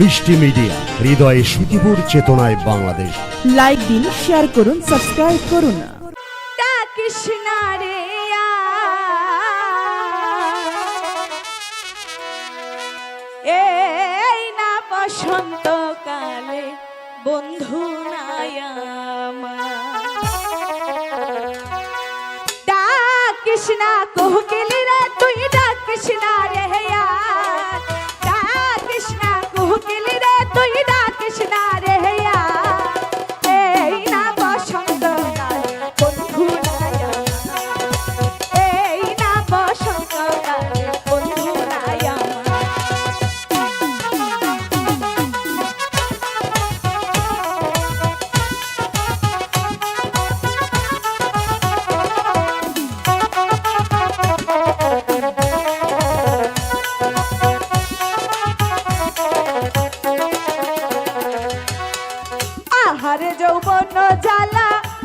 মিষ্টি মিডিয়া হৃদয়ে সুতিপুর চেতনায় বাংলাদেশ। লাইক দিন শেয়ার করুন সাবস্ক্রাইব করুন। কৃষ্ণা রে এই না বসন্ত কালে বন্ধু কৃষ্ণা কোহকেলি রে তুই ডাক কৃষ্ণা রে কোহকেলি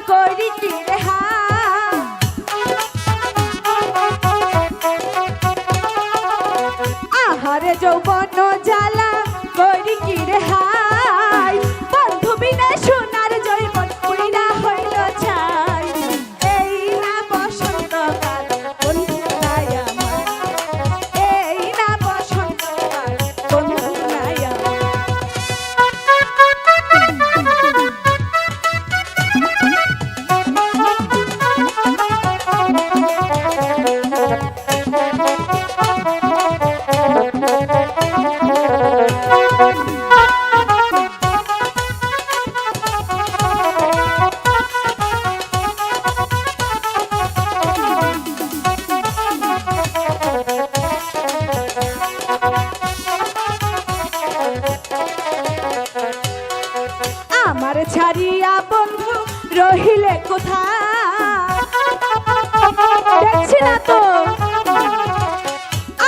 জ্বালা করি কি রে হা। আহারে যৌবন জ্বালা করি কি রে আমার ছাড়িয়া বন্ধু রহিলে কোথা দেখছি না তো।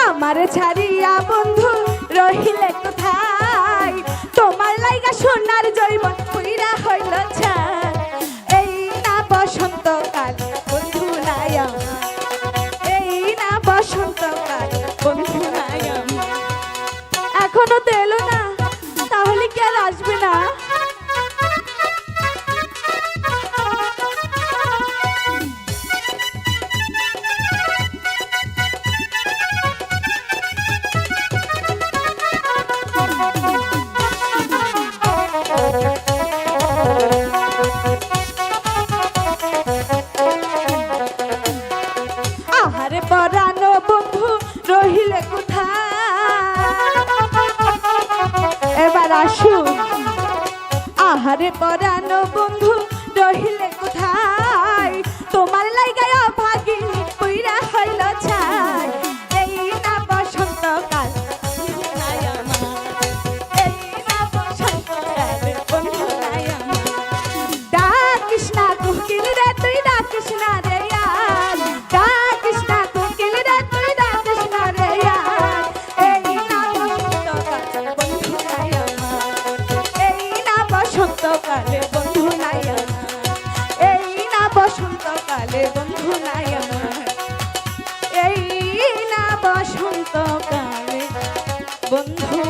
আমার ছাড়িয়া বন্ধু রহিলে কোথায়? তোমার লাইগা সোনার জৈবন পুইরা হইল ছাই। এই না বসন্ত কাল বন্ধু নাই এই না বসন্ত কাল বন্ধু নাই এখনও তো এলো না, তাহলে কি আর আসবে না? পরানো বন্ধু রহিলে কোথায়? এবার আসুন। আহারে পরানো বন্ধু রহিলে কোথায়? বসন্তকালে বন্ধু নাই আমার। এই না বসন্তকালে বন্ধু নাই আমার। এই না বসন্তকালে বন্ধু